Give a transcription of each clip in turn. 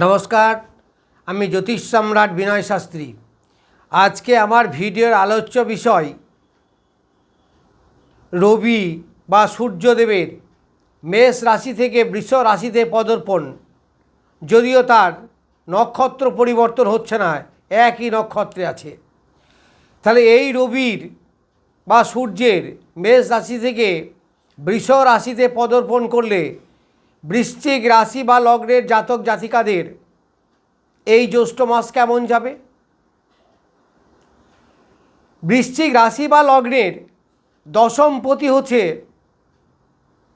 নমস্কার, আমি জ্যোতিষ সম্রাট বিনয় শাস্ত্রী। আজকে আমার ভিডিওর আলোচ্য বিষয়, রবি বা সূর্যদেবের মেষ রাশি থেকে বৃষ রাশিতে পদর্পণ। যদিও তার নক্ষত্র পরিবর্তন হচ্ছে না, একই নক্ষত্রে আছে। তাহলে এই রবির বা সূর্যের মেষ রাশি থেকে বৃষ রাশিতে পদর্পণ করলে বৃশ্চিক রাশি বা লগ্নের জাতক জাতিকাদের এই জ্যৈষ্ঠ মাস কেমন যাবে? বৃশ্চিক রাশি বা লগ্নের দশমপতি হচ্ছে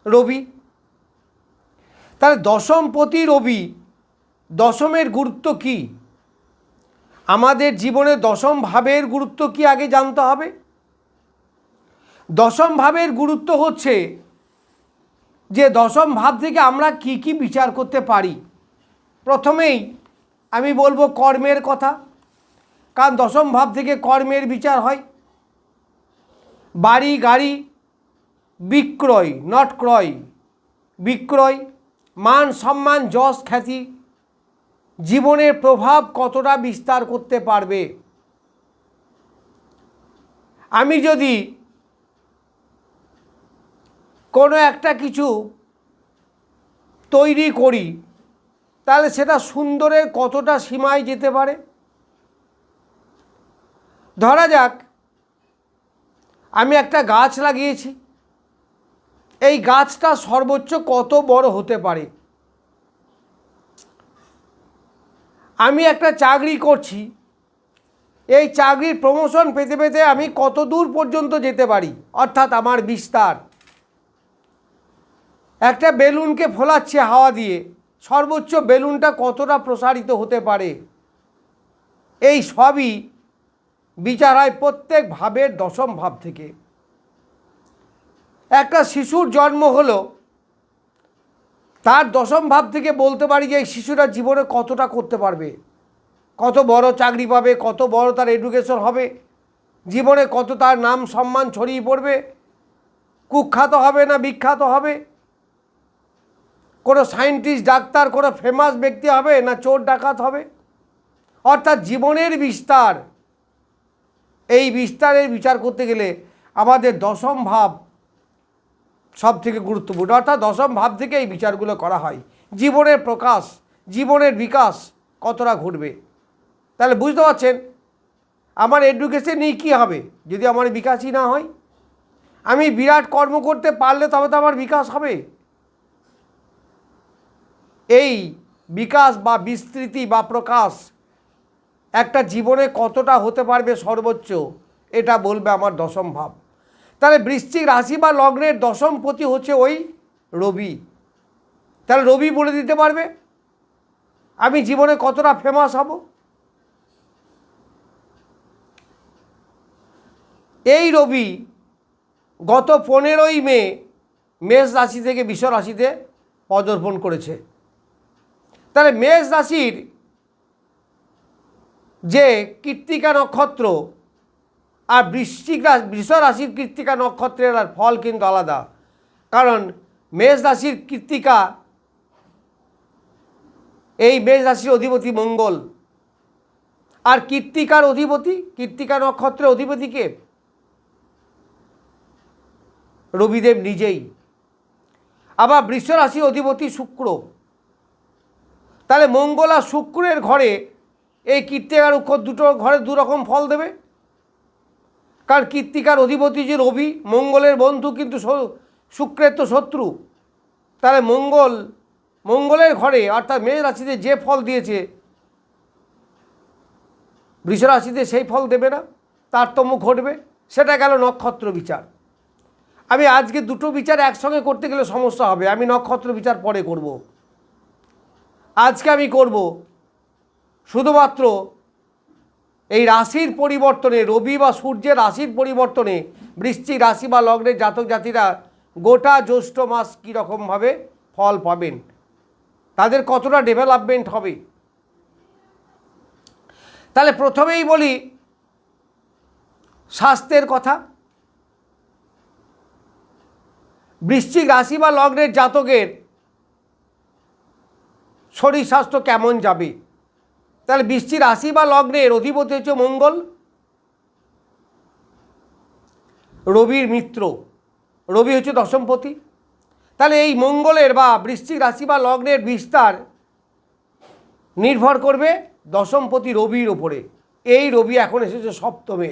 রবি। তাহলে দশমপতি রবি দশমের গুরুত্ব কি? আমাদের জীবনে দশম ভাবের গুরুত্ব কি আগে জানতে হবে? দশম ভাবের গুরুত্ব হচ্ছে যে দশম ভাব থেকে আমরা কি কি বিচার করতে পারি? প্রথমেই আমি বলব কর্মের কথা। কারণ দশম ভাব থেকে কর্মের বিচার হয়। বাড়ি, গাড়ি, বিক্রয় নট ক্রয়। বিক্রয়, মান, সম্মান, যশ, খ্যাতি। জীবনের প্রভাব কতটা বিস্তার করতে পারবে? আমি যদি কোনো একটা কিছু তৈরি করি, তাহলে সেটা সুন্দরের কতটা সীমায় যেতে পারে? ধরা যাক, আমি একটা গাছ লাগিয়েছি, এই গাছটা সর্বোচ্চ কত বড় হতে পারে? আমি একটা চাকরি করছি, এই চাকরির প্রমোশন পেতে পেতে আমি কত দূর পর্যন্ত যেতে পারি? অর্থাৎ আমার বিস্তার। একটা বেলুনকে ফোলাচ্ছে হাওয়া দিয়ে। সর্বোচ্চ বেলুনটা কতটা প্রসারিত হতে পারে? এই সবই বিচার হয় প্রত্যেক ভাবের দশম ভাব থেকে। একটা শিশুর জন্ম হলো, তার দশম ভাব থেকে বলতে পারি যে এই শিশুরা জীবনে কতটা করতে পারবে? কত বড় চাকরি পাবে, কত বড় তার এডুকেশন হবে, জীবনে কত তার নাম সম্মান ছড়িয়ে পড়বে, কুখ্যাত হবে না বিখ্যাত হবে? কোনো সায়েন্টিস্ট, ডাক্তার, কোনো ফেমাস ব্যক্তি হবে না চোর, ডাকাত হবে? অর্থাৎ জীবনের বিস্তার, এই বিস্তারের বিচার করতে গেলে আমাদের দশম ভাব সব থেকে গুরুত্বপূর্ণ। অর্থাৎ দশম ভাব থেকে এই বিচারগুলো করা হয়। জীবনের প্রকাশ, জীবনের বিকাশ কতটা ঘটবে? তাহলে বুঝতে পারছেন? আমার এডুকেশন নিয়ে কী হবে? যদি আমার বিকাশই না হয়? আমি বিরাট কর্ম করতে পারলে তবে তো আমার বিকাশ হবে। এই বিকাশ বা বিস্তৃতি বা প্রকাশ একটা জীবনে কতটা হতে পারবে সর্বোচ্চ, এটা বলবে আমার দশম ভাব। তাহলে বৃশ্চিক রাশি বা লগ্নের দশম পতি হচ্ছে ওই রবি। তাহলে রবি বলে দিতে পারবে, আমি জীবনে কতটা ফেমাস হব? এই রবি গত পনেরোই মে মেষ রাশি থেকে, বিষ রাশিতে পদর্পণ করেছে। তাহলে মেষ রাশির যে কৃত্তিকা নক্ষত্র আর বৃশ্চিক বৃষ রাশির কৃত্তিকা নক্ষত্রের আর ফল কিন্তু আলাদা। কারণ মেষ রাশির কৃত্তিকা এই মেষ রাশির অধিপতি মঙ্গল। আর কৃত্তিকার অধিপতি, কৃত্তিকা নক্ষত্রের অধিপতিকে রবিদেব নিজেই। আবার বৃষ রাশির অধিপতি শুক্র। তাহলে মঙ্গল আর শুক্রের ঘরে এই কৃত্তিকার অক্ষর দুটো ঘরে দু রকম ফল দেবে? কারণ কৃত্তিকার অধিপতি যে রবি মঙ্গলের বন্ধু, কিন্তু শুক্রের তো শত্রু। তাহলে মঙ্গল, মঙ্গলের ঘরে অর্থাৎ মেষ রাশিতে যে ফল দিয়েছে, বৃষ রাশিতে সেই ফল দেবে না, তারতম্য ঘটবে। সেটা গেল নক্ষত্র বিচার। আমি আজকে দুটো বিচার একসঙ্গে করতে গেলে সমস্যা হবে। আমি নক্ষত্র বিচার পরে করব। আজকে আমি করব শুধুমাত্র এই রাশির পরিবর্তনে, রবি বা সূর্যের রাশির পরিবর্তনে, বৃশ্চিক রাশি বা লগ্নের জাতক জাতিরা গোটা জ্যৈষ্ঠ মাস কীরকমভাবে ফল পাবেন? তাদের কতটা ডেভেলপমেন্ট হবে? তাহলে প্রথমেই বলি, স্বাস্থ্যের কথা। বৃশ্চিক রাশি বা লগ্নের জাতকের শরীর স্বাস্থ্য কেমন যাবে? তাহলে বৃষ্টির রাশি বা লগ্নের অধিপতি হচ্ছে মঙ্গল। রবির মিত্র, রবি হচ্ছে দশমপতি। তাহলে এই মঙ্গলের বা বৃশ্চিক রাশি বা লগ্নের বিস্তার নির্ভর করবে দশমপতি রবির ওপরে এই রবি এখন এসেছে সপ্তমে।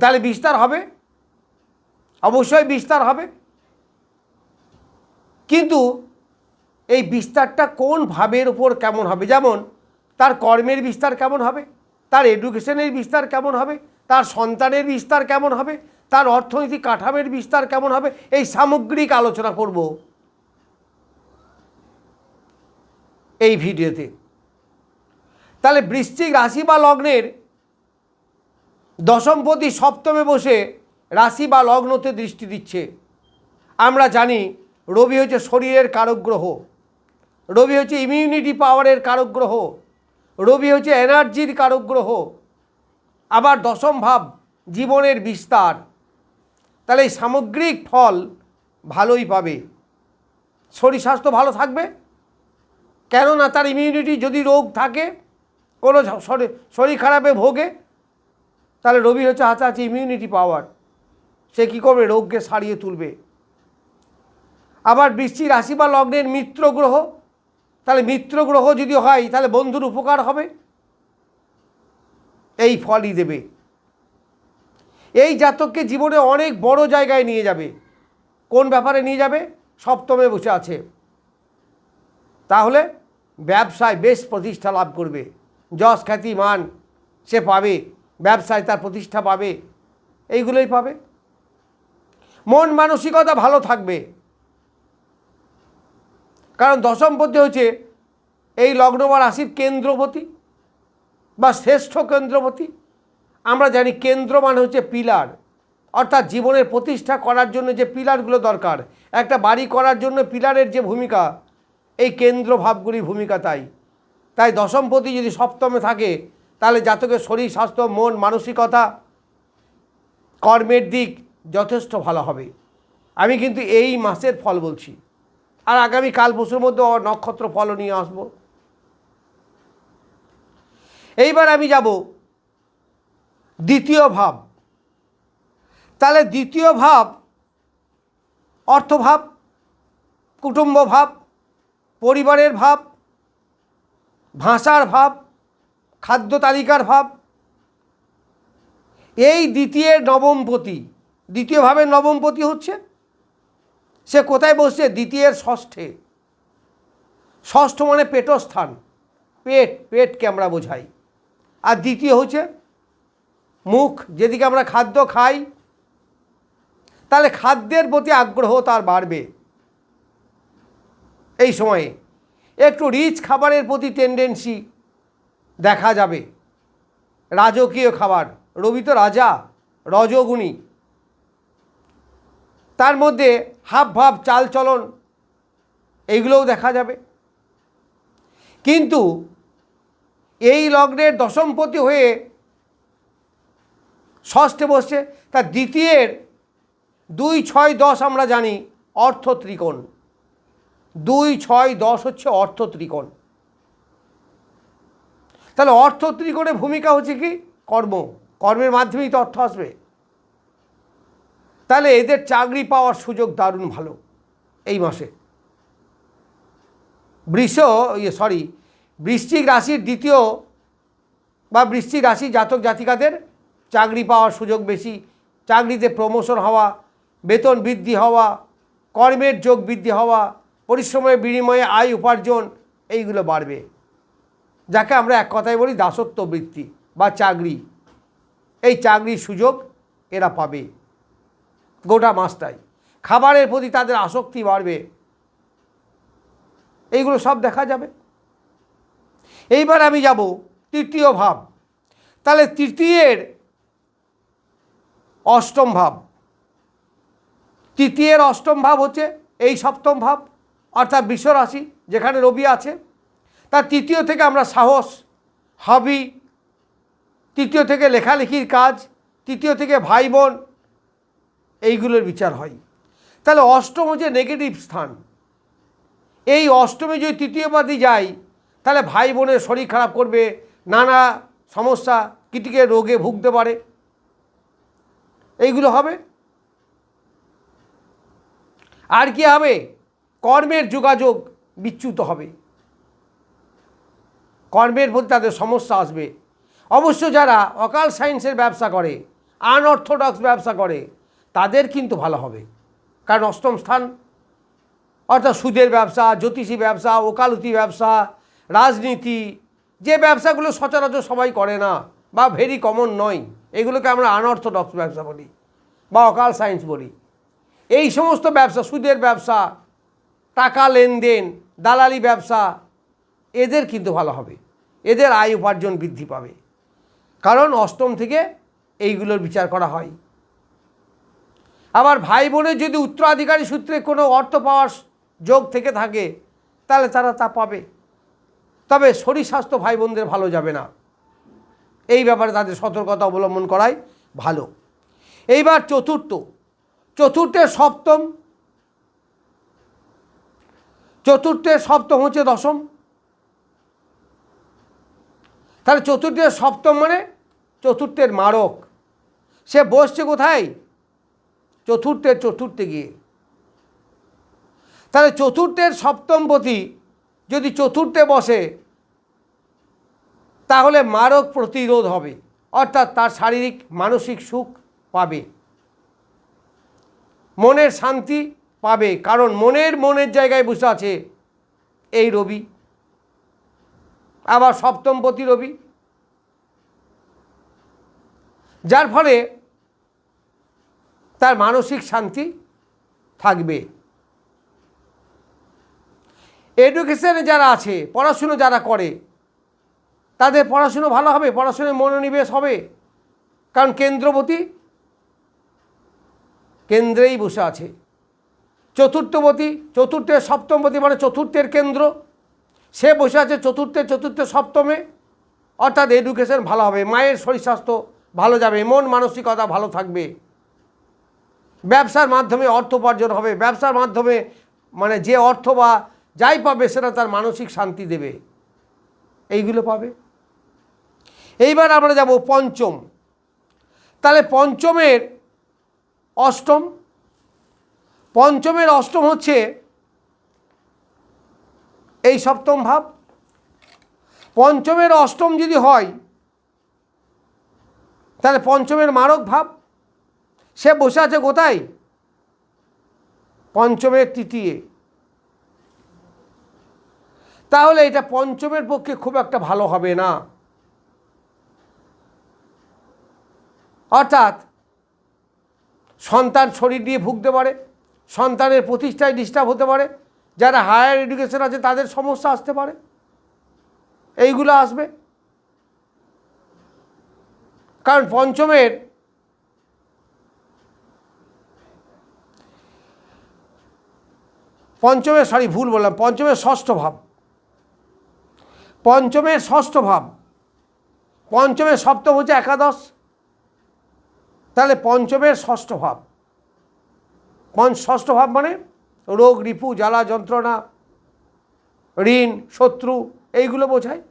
তাহলে বিস্তার হবে। অবশ্যই বিস্তার হবে। কিন্তু এই বিস্তারটা কোন ভাবের ওপর কেমন হবে? যেমন, তার কর্মের বিস্তার কেমন হবে? তার এডুকেশনের বিস্তার কেমন হবে? তার সন্তানের বিস্তার কেমন হবে? তার অর্থনৈতিক কাঠামের বিস্তার কেমন হবে? এই সামগ্রিক আলোচনা করব এই ভিডিওতে। তাহলে বৃশ্চিক রাশি বা লগ্নের দশমপতি সপ্তমে বসে রাশি বা লগ্নতে দৃষ্টি দিচ্ছে। আমরা জানি রবি হচ্ছে শরীরের কারক গ্রহ। রবি হচ্ছে ইমিউনিটি পাওয়ারের কারক গ্রহ রবি হচ্ছে এনার্জির কারক গ্রহ আবার দশম ভাব, জীবনের বিস্তার। তাহলে এই সামগ্রিক ফল ভালোই পাবে। শরীর স্বাস্থ্য ভালো থাকবে। কেননা তার ইমিউনিটি যদি রোগ থাকে, কোনো শরীর খারাপে ভোগে, তাহলে রবি হচ্ছে হাতে ইমিউনিটি পাওয়ার সে কী করবে? রোগকে সারিয়ে তুলবে। আবার বৃষ্টি রাশি বা লগ্নের মিত্র গ্রহ তাহলে মিত্র গ্রহ যদি হয়, তাহলে বন্ধুর উপকার হবে? এই ফলই দেবে। এই জাতককে জীবনে অনেক বড় জায়গায় নিয়ে যাবে। কোন ব্যাপারে নিয়ে যাবে? সপ্তমে বসে আছে। তাহলে ব্যবসায় বেশ প্রতিষ্ঠা লাভ করবে। যশ, খ্যাতি, মান সে পাবে। ব্যবসায় তার প্রতিষ্ঠা পাবে। এইগুলোই পাবে। মন মানসিকতা ভালো থাকবে। কারণ দশমপতি হচ্ছে এই লগ্ন বা রাশির কেন্দ্রপতি বা শ্রেষ্ঠ কেন্দ্রপতি। আমরা জানি কেন্দ্র মানে হচ্ছে পিলার। অর্থাৎ জীবনের প্রতিষ্ঠা করার জন্য যে পিলারগুলো দরকার, একটা বাড়ি করার জন্য পিলারের যে ভূমিকা, এই কেন্দ্র ভাবগুলি ভূমিকা তাই। তাই দশমপতি যদি সপ্তমে থাকে, তাহলে জাতকের শরীর, স্বাস্থ্য, মন, মানসিকতা, কর্মের দিক যথেষ্ট ভালো হবে। আমি কিন্তু এই মাসের ফল বলছি। আর আগামী কাল পরশুর মধ্যে নক্ষত্র ফলও নিয়ে আসব। এইবার আমি যাব দ্বিতীয় ভাব। তাহলে দ্বিতীয় ভাব অর্থভাব কুটুম্ব ভাব, পরিবারের ভাব, ভাষার ভাব, খাদ্য তালিকার ভাব। এই দ্বিতীয় নবমপতি দ্বিতীয় ভাবের নবমপতি হচ্ছে সে কোথায় বসছে? দ্বিতীয়ের ষষ্ঠে। ষষ্ঠ মানে পেটস্থান পেট, পেটকে আমরা বোঝাই। আর দ্বিতীয় হচ্ছে মুখ, যেদিকে আমরা খাদ্য খাই, তাহলে খাদ্যের প্রতি আগ্রহ তার বাড়বে। এই সময়ে একটু রিচ খাবারের প্রতি টেন্ডেন্সি দেখা যাবে। রাজকীয় খাবার। রবি তো রাজা, রজগুণী। তার মধ্যে হাব ভাব, চালচলন, এইগুলোও দেখা যাবে। কিন্তু এই লগ্নের দশমপতি হয়ে ষষ্ঠে বসছে তার দ্বিতীয়ের দুই ছয় দশ আমরা জানি অর্থ ত্রিকোণ। দুই ছয় দশ হচ্ছে অর্থ ত্রিকোণ। তাহলে অর্থ ত্রিকোণের ভূমিকা হচ্ছে কি? কর্ম। কর্মের মাধ্যমেই তো অর্থ আসবে। তাহলে এদের চাকরি পাওয়ার সুযোগ দারুণ ভালো এই মাসে। বৃষ ইয়ে সরি বৃশ্চিক রাশির দ্বিতীয় বা বৃশ্চিক রাশি জাতক জাতিকাদের চাকরি পাওয়ার সুযোগ বেশি, চাকরিতে প্রমোশন হওয়া, বেতন বৃদ্ধি হওয়া, কর্মের যোগ বৃদ্ধি হওয়া, পরিশ্রমের বিনিময়ে আয় উপার্জন, এইগুলো বাড়বে। যাকে আমরা এক কথায় বলি দাসত্ব বৃত্তি বা চাকরি। এই চাকরির সুযোগ এরা পাবে। গোটা মাসটাই। খাবারের প্রতি তাদের আসক্তি বাড়বে। এইগুলো সব দেখা যাবে। এইবার আমি যাব তৃতীয় ভাব। তাহলে তৃতীয়ের অষ্টম ভাব। তৃতীয়ের অষ্টম ভাব হচ্ছে এই সপ্তম ভাব, অর্থাৎ বিশ্বরাশি, যেখানে রবি আছে। তার তৃতীয় থেকে আমরা সাহস, হবি, তৃতীয় থেকে লেখালেখির কাজ, তৃতীয় থেকে ভাই বোন এইগুলোর বিচার হয়। তাহলে অষ্টম হচ্ছে নেগেটিভ স্থান। এই অষ্টমে যদি তৃতীয়বাদী যায়, তাহলে ভাই বোনের শরীর খারাপ করবে, নানা সমস্যা, কিটিকে রোগে ভুগতে পারে। এইগুলো হবে। আর কি হবে? কর্মের যোগাযোগ বিচ্যুত হবে। কর্মের প্রতি তাদের সমস্যা আসবে। অবশ্য যারা অকাল সায়েন্সের ব্যবসা করে, আনঅর্থোডক্স ব্যবসা করে তাদের কিন্তু ভালো হবে। কারণ অষ্টম স্থান, অর্থাৎ সুদের ব্যবসা, জ্যোতিষী ব্যবসা, ওকালতি ব্যবসা, রাজনীতি, যে ব্যবসাগুলো সচরাচর সবাই করে না বা ভেরি কমন নয়, এগুলোকে আমরা আনঅর্থোডক্স ব্যবসা বলি বা অকাল সায়েন্স বলি। এই সমস্ত ব্যবসা, সুদের ব্যবসা, টাকা লেনদেন, দালালি ব্যবসা, এদের কিন্তু ভালো হবে। এদের আয় উপার্জন বৃদ্ধি পাবে। কারণ অষ্টম থেকে এইগুলোর বিচার করা হয়। আবার ভাই বোনের যদি উত্তরাধিকারী সূত্রে কোনো অর্থ পাওয়ার যোগ থেকে থাকে, তাহলে তারা তা পাবে। তবে শরীর স্বাস্থ্য ভাই বোনদের ভালো যাবে না। এই ব্যাপারে তাদের সতর্কতা অবলম্বন করাই ভালো। এইবার চতুর্থ। চতুর্থের সপ্তম। চতুর্থের সপ্তম হচ্ছে দশম। তাহলে চতুর্থের সপ্তম মানে চতুর্থের মারক। সে বসছে কোথায়? চতুর্থের চতুর্থে গিয়ে। তাহলে চতুর্থের সপ্তমপতি যদি চতুর্থে বসে, তাহলে মারক প্রতিরোধ হবে, অর্থাৎ তার শারীরিক, মানসিক সুখ পাবে। মনের শান্তি পাবে, কারণ মনের মনের জায়গায় বসে আছে এই রবি। আবার সপ্তমপতি রবি। যার ফলে তার মানসিক শান্তি থাকবে। এডুকেশনে যারা আছে, পড়াশুনো যারা করে, তাদের পড়াশুনো ভালো হবে পড়াশুনোয় মনোনিবেশ হবে। কারণ কেন্দ্রবতী কেন্দ্রেই বসে আছে। চতুর্থবতী চতুর্থের সপ্তমবতী মানে চতুর্থের কেন্দ্র। সে বসে আছে চতুর্থে, চতুর্থ, সপ্তমে। অর্থাৎ এডুকেশন ভালো হবে, মায়ের শরীর স্বাস্থ্য ভালো যাবে, মন মানসিকতা ভালো থাকবে। ব্যবসার মাধ্যমে অর্থ উপার্জন হবে, ব্যবসার মাধ্যমে মানে যে অর্থ বা যাই পাবে সেটা তার মানসিক শান্তি দেবে। এইগুলো পাবে। এইবার আমরা যাব পঞ্চম। তাহলে পঞ্চমের অষ্টম পঞ্চমের অষ্টম হচ্ছে এই সপ্তম ভাব। পঞ্চমের অষ্টম যদি হয়, তাহলে পঞ্চমের মারক ভাব। সে বসে আছে কোথায়? পঞ্চমের তৃতীয়। তাহলে এটা পঞ্চমের পক্ষে খুব একটা ভালো হবে না। অর্থাৎ সন্তান শরীর দিয়ে ভুগতে পারে, সন্তানের প্রতিষ্ঠায় ডিস্টার্ব হতে পারে, যারা হায়ার এডুকেশন আছে তাদের সমস্যা আসতে পারে। এইগুলো আসবে। কারণ পঞ্চমের পঞ্চমের সরি, ভুল বললাম পঞ্চমের ষষ্ঠ ভাব। পঞ্চমের ষষ্ঠ ভাব। পঞ্চমের সপ্তম হচ্ছে একাদশ। তাহলে পঞ্চমের ষষ্ঠ ভাব। পঞ্চ, ষষ্ঠ ভাব মানে রোগ, রিপু, জ্বালা, যন্ত্রণা, ঋণ, শত্রু, এইগুলো বোঝায়।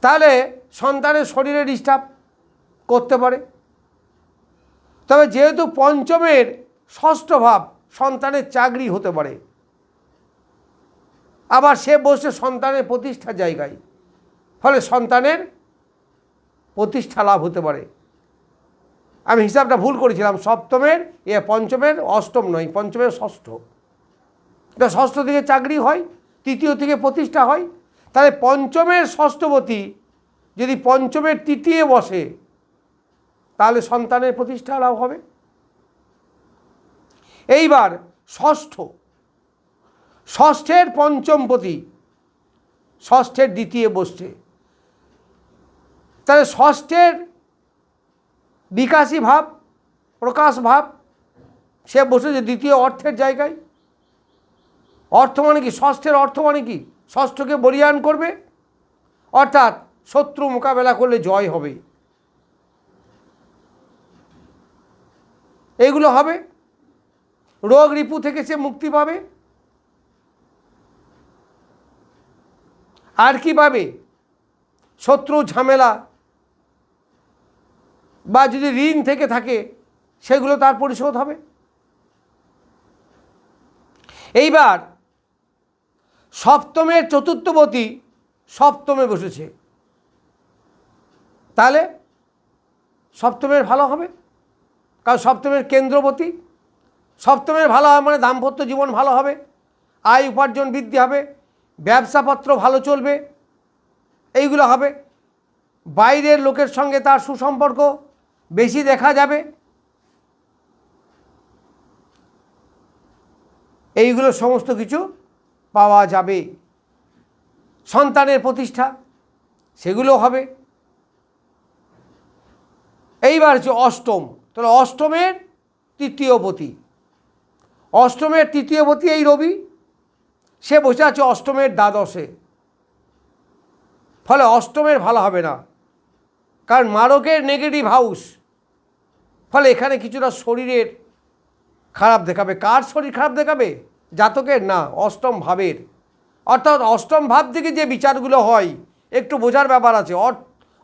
তাহলে সন্তানের শরীরে ডিস্টার্ব করতে পারে। তবে যেহেতু পঞ্চমের ষষ্ঠ ভাব সন্তানের চাকরি হতে পারে। আবার সে বসে সন্তানের প্রতিষ্ঠার জায়গায়। ফলে সন্তানের প্রতিষ্ঠা লাভ হতে পারে। আমি হিসাবটা ভুল করেছিলাম, সপ্তমের এ পঞ্চমের অষ্টম নয়, পঞ্চমের ষষ্ঠ। এটা ষষ্ঠ থেকে চাকরি হয়, তৃতীয় থেকে প্রতিষ্ঠা হয়। তাহলে পঞ্চমের ষষ্ঠবতী যদি পঞ্চমের তৃতীয় বসে, তাহলে সন্তানের প্রতিষ্ঠা লাভ হবে। এইবার ষষ্ঠ। ষষ্ঠের পঞ্চমপতি ষষ্ঠের দ্বিতীয় বসছে। তাহলে ষষ্ঠের বিকাশী ভাব, প্রকাশ ভাব, সে বসেছে দ্বিতীয় অর্থের জায়গায়। অর্থ মানে কি? ষষ্ঠের অর্থ মানে কি? ষষ্ঠকে বরিয়ান করবে, অর্থাৎ শত্রু মোকাবেলা করলে জয় হবে। এগুলো হবে রোগ রিপু থেকে সে মুক্তি পাবে? আর কি পাবে শত্রু ঝামেলা বা যদি ঋণ থেকে থাকে, সেগুলো তার পরিশোধ হবে। এইবার সপ্তমের চতুর্থবতী সপ্তমে বসেছে। তাহলে সপ্তমের ভালো হবে? কারণ সপ্তমের কেন্দ্রবতী সপ্তমের ভালো হবে মানে দাম্পত্য জীবন ভালো হবে, আয় উপার্জন বৃদ্ধি হবে, ব্যবসাপত্র ভালো চলবে, এইগুলো হবে। বাইরের লোকের সঙ্গে তার সুসম্পর্ক বেশি দেখা যাবে। এইগুলো সমস্ত কিছু পাওয়া যাবে। সন্তানের প্রতিষ্ঠা সেগুলো হবে। এইবার হচ্ছে অষ্টম, তাহলে অষ্টমের তৃতীয় পতি। অষ্টমের তৃতীয়বতী এই রবি। সে বসে আছে অষ্টমের দ্বাদশে। ফলে অষ্টমের ভালো হবে না। কারণ মারকের নেগেটিভ হাউস ফলে এখানে কিছুটা শরীরের খারাপ দেখাবে। কার শরীর খারাপ দেখাবে? জাতকের না, অষ্টম ভাবের। অর্থাৎ অষ্টম ভাব থেকে যে বিচারগুলো হয়, একটু বোঝার ব্যাপার আছে।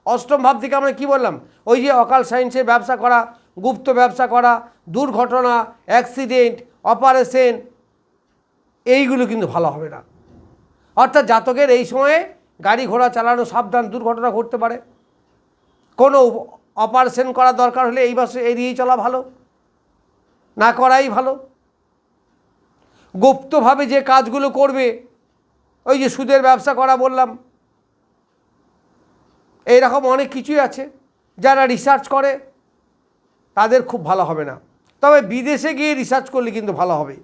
অষ্টম ভাব থেকে আমরা কি বললাম? ওই যে অকাল সায়েন্সের ব্যবসা করা, গুপ্ত ব্যবসা করা, দুর্ঘটনা অ্যাক্সিডেন্ট অপারেশন, এইগুলো কিন্তু ভালো হবে না। অর্থাৎ জাতকের এই সময়ে গাড়ি ঘোড়া চালানো সাবধান দুর্ঘটনা ঘটতে পারে। কোনো অপারেশন করা দরকার হলে এই মাসে এড়িয়েই চলা ভালো, না করাই ভালো। গুপ্তভাবে যে কাজগুলো করবে, ওই যে সুদের ব্যবসা করা বললাম, এইরকম অনেক কিছুই আছে। যারা রিসার্চ করে, তাদের খুব ভালো হবে না। তবে বিদেশে গিয়ে রিসার্চ করলে কিন্তু ভালো হবে।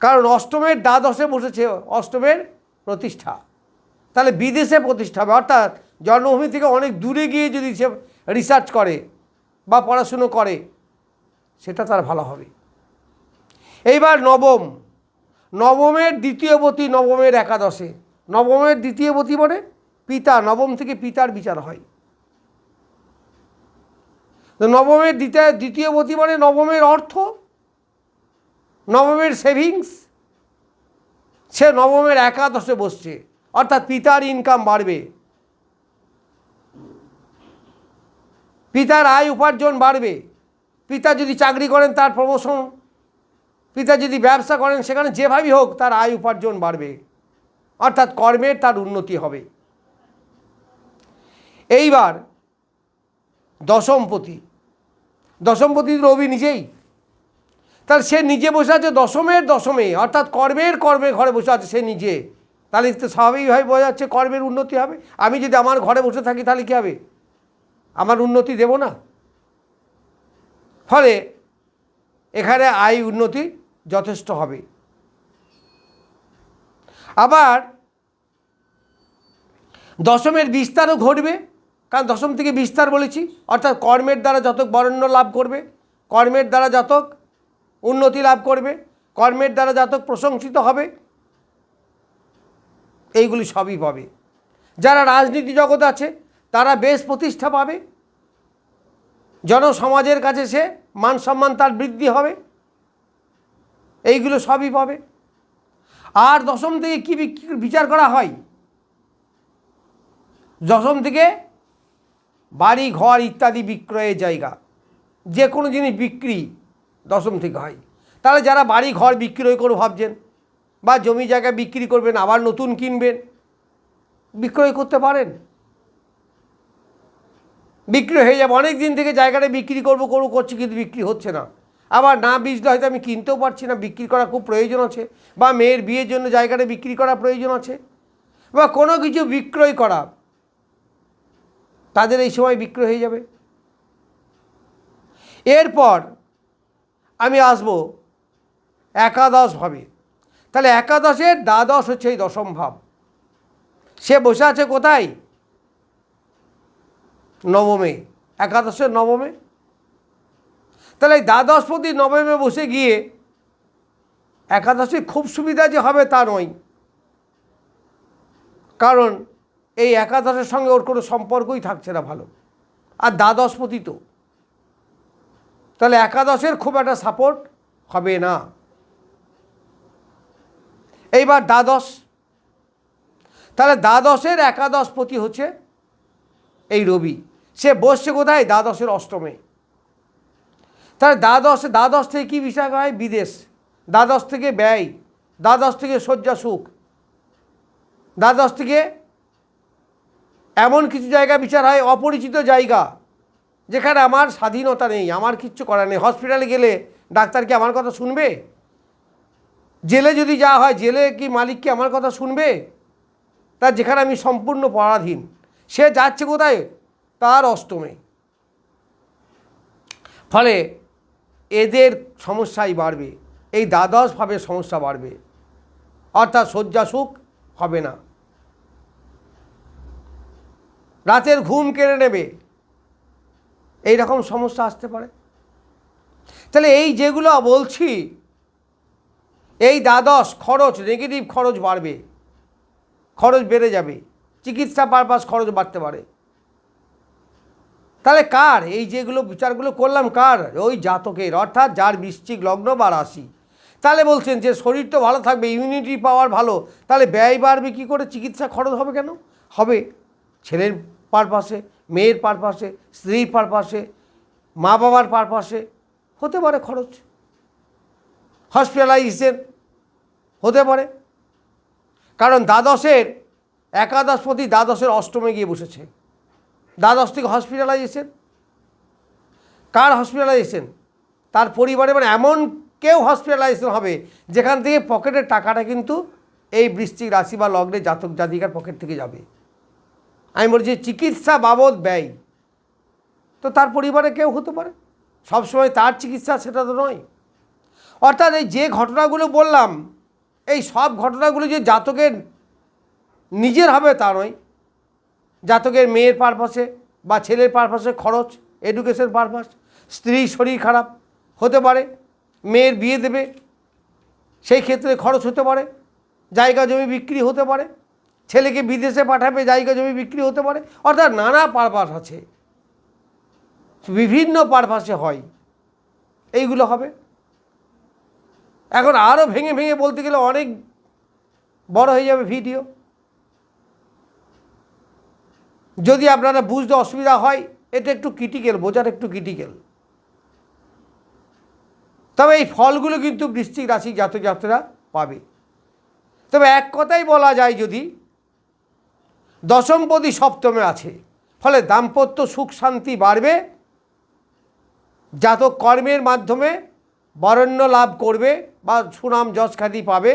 কারণ অষ্টমের দ্বাদশে বসেছে অষ্টমের প্রতিষ্ঠা। তাহলে বিদেশে প্রতিষ্ঠা হবে, অর্থাৎ জন্মভূমি থেকে অনেক দূরে গিয়ে যদি সে রিসার্চ করে বা পড়াশুনো করে, সেটা তার ভালো হবে। এইবার নবম। নবমের দ্বিতীয়বতী নবমের একাদশে। নবমের দ্বিতীয়বতী মানে পিতা, নবম থেকে পিতার বিচার হয়। নবমের দ্বিতীয় দ্বিতীয়বতী মানে নবমের অর্থ? নবমের সেভিংস সে নবমের একাদশে বসছে, অর্থাৎ পিতার ইনকাম বাড়বে। পিতার আয় উপার্জন বাড়বে। পিতা যদি চাকরি করেন, তার প্রমোশন পিতা যদি ব্যবসা করেন, সেখানে যেভাবেই হোক, তার আয় উপার্জন বাড়বে। অর্থাৎ কর্মের তার উন্নতি হবে। এইবার দশমপতি। দশমপতি রবি নিজেই। তাহলে সে নিজে বসে আছে দশমের দশমে, অর্থাৎ কর্মের কর্মে ঘরে বসে আছে সে নিজে। তাহলে তো স্বাভাবিকভাবে বোঝা যাচ্ছে কর্মের উন্নতি হবে। আমি যদি আমার ঘরে বসে থাকি তাহলে কী হবে? আমার উন্নতি দেব না। ফলে এখানে আয় উন্নতি যথেষ্ট হবে। আবার দশমের বিস্তারও ঘটবে। কারণ দশম থেকে বিস্তার বলেছি, অর্থাৎ কর্মের দ্বারা যতক বরণ্য লাভ করবে, কর্মের দ্বারা যতক উন্নতি লাভ করবে, কর্মের দ্বারা যতক প্রশংসিত হবে, এইগুলি সবই পাবে। যারা রাজনীতি জগৎ আছে, তারা বেশ প্রতিষ্ঠা পাবে। জনসমাজের কাছে সে মান সম্মান তার বৃদ্ধি হবে। এইগুলো সবই পাবে। আর দশম থেকে কী বিচার করা হয়? দশম থেকে বাড়ি, ঘর ইত্যাদি বিক্রয়ের জায়গা। যে কোনো জিনিস বিক্রি দশম থেকে হয়। তাহলে যারা বাড়ি, ঘর বিক্রয় করে ভাবছেন, বা জমি জায়গা বিক্রি করবেন, আবার নতুন কিনবেন, বিক্রয় করতে পারেন। বিক্রি হয়ে যাবে। অনেক দিন থেকে জায়গাটা বিক্রি করব করব, করছি, কিন্তু বিক্রি হচ্ছে না। আবার না বিজলে হয়তো আমি কিনতেও পারছি না, বিক্রি করা খুব প্রয়োজন আছে, বা মেয়ের বিয়ের জন্য জায়গাটা বিক্রি করা প্রয়োজন আছে, বা কোনো কিছু বিক্রয় করা তাদের এই সময় বিক্রয় হয়ে যাবে। এরপর আমি আসব একাদশভাবে তাহলে একাদশের দ্বাদশ হচ্ছে এই দশম ভাব। সে বসে আছে কোথায়? নবমে। একাদশের নবমে। তাহলে এই দ্বাদশপতি নবমে বসে গিয়ে একাদশে খুব সুবিধা যে হবে তা নয়। কারণ এই একাদশের সঙ্গে ওর কোনো সম্পর্কই থাকছে না ভালো। আর দ্বাদশপতি তো। তাহলে একাদশের খুব একটা সাপোর্ট হবে না। এইবার দ্বাদশ। তাহলে দ্বাদশের একাদশপতি হচ্ছে এই রবি। সে বসছে কোথায়? দ্বাদশের অষ্টমে। তাহলে দ্বাদশ দ্বাদশ থেকে কী বিষয় হয়? বিদেশ। দ্বাদশ থেকে ব্যয়। দ্বাদশ থেকে শয্যা সুখ। দ্বাদশ থেকে এমন কিছু জায়গা বিচার হয়, অপরিচিত জায়গা, যেখানে আমার স্বাধীনতা নেই, আমার কিচ্ছু করার নেই। হসপিটালে গেলে ডাক্তার কি আমার কথা শুনবে? জেলে যদি যা হয়, জেলে কি মালিক কি আমার কথা শুনবে? তার যেখানে আমি সম্পূর্ণ পরাধীন, সে যাচ্ছে কোথায়? তার অষ্টমে। ফলে এদের সমস্যাই বাড়বে, এই দ্বাদশভাবে সমস্যা বাড়বে। অর্থাৎ শয্যা সুখ হবে না। রাতের ঘুম কেড়ে নেবে। এই রকম সমস্যা আসতে পারে। তাহলে এই যেগুলো বলছি, এই দ্বাদশ খরচ নেগেটিভ খরচ বাড়বে। খরচ বেড়ে যাবে। চিকিৎসা পারপাস খরচ বাড়তে পারে। তাহলে কার? এই যেগুলো বিচারগুলো করলাম কার? ওই জাতকের, অর্থাৎ যার বৃশ্চিক লগ্ন বা রাশি। তাহলে বলছেন যে শরীর তো ভালো থাকবে ইমিউনিটি পাওয়ার ভালো। তাহলে ব্যয় বাড়বে কী করে? চিকিৎসা খরচ হবে কেন? হবে ছেলের পারপাসে, মেয়ের পারপাসে, স্ত্রীর পারপাসে মা বাবার পারপাসে হতে পারে খরচ। হসপিটালাইজেশন হতে পারে। কারণ দ্বাদশের, একাদশপতি দ্বাদশের অষ্টমে গিয়ে বসেছে। দ্বাদশ থেকে হসপিটালাইজেশন। কার হসপিটালাইজেশন? তার পরিবারে মানে এমন কেউ হসপিটালাইজেশন হবে, যেখান থেকে পকেটের টাকাটা কিন্তু এই বৃশ্চিক রাশি বা লগ্নে জাতক জাতিকার পকেট থেকে যাবে। আমি বলছি, চিকিৎসা বাবদ ব্যয়। তো তার পরিবারে কেউ হতে পারে। সবসময় তার চিকিৎসা সেটা তো নয়। অর্থাৎ এই যে ঘটনাগুলো বললাম, এই সব ঘটনাগুলো যে জাতকের নিজের হবে তা নয়। জাতকের মেয়ের পারপাসে বা ছেলের পারপাসে খরচ এডুকেশন পারপাস স্ত্রীর শরীর খারাপ হতে পারে, মেয়ের বিয়ে দেবে, সেই ক্ষেত্রে খরচ হতে পারে, জায়গা জমি বিক্রি হতে পারে ছেলেকে বিদেশে পাঠাবে, জায়গা জমি বিক্রি হতে পারে, অর্থাৎ নানা পারপাস আছে। বিভিন্ন পারপাসে হয়। এইগুলো হবে। এখন আরও ভেঙে ভেঙে বলতে গেলে অনেক বড় হয়ে যাবে ভিডিও। যদি আপনারা বুঝতে অসুবিধা হয়, এটা একটু ক্রিটিক্যাল বোঝার একটু ক্রিটিক্যাল তবে এই ফলগুলো কিন্তু বৃশ্চিক রাশি জাতক জাতরা পাবে। তবে এক কথাই বলা যায় যদি দশমপতি সপ্তমে আছে। ফলে দাম্পত্য সুখ শান্তি বাড়বে, জাতক কর্মের মাধ্যমে বরণ্য লাভ করবে বা সুনাম যশ খ্যাতি পাবে,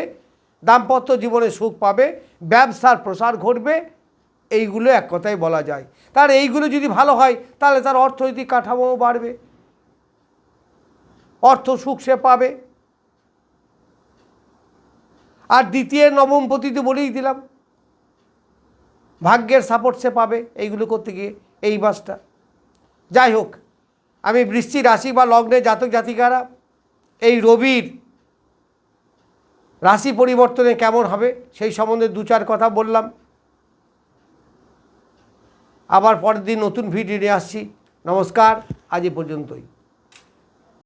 দাম্পত্য জীবনে সুখ পাবে, ব্যবসার প্রসার ঘটবে, এইগুলো এক কথায় বলা যায়। তার এইগুলো যদি ভালো হয়, তাহলে তার অর্থনৈতিক কাঠামোও বাড়বে। অর্থ সুখ সে পাবে। আর দ্বিতীয় নবম পতিতে বলেই দিলাম ভাগ্যের সাপোর্ট সে পাবে এইগুলো করতে গিয়ে, এই বাসটা। যাই হোক, আমি বৃষ্টি রাশি বা লগ্নে জাতক জাতিকারা, এই রবির রাশি পরিবর্তনে কেমন হবে সেই সম্বন্ধে দু চার কথা বললাম। আবার পরের দিন নতুন ভিডিও নিয়ে আসছি। নমস্কার, আজ এ পর্যন্তই।